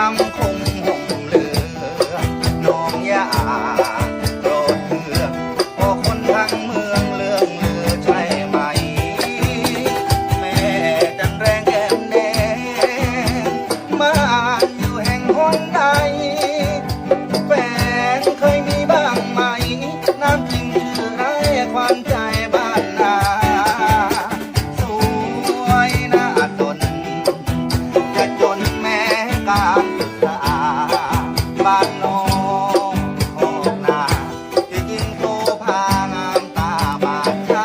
ทำคงหงเลือน้องยาโรดเลือกพคนทั้งเมืองเลืองเลือใช่หม แม่จันแรงแกมแดงมาอยู่แห่งคนใดแฟนเคยมีบ้างไหม น้ำจริงคือไรความใจ bye.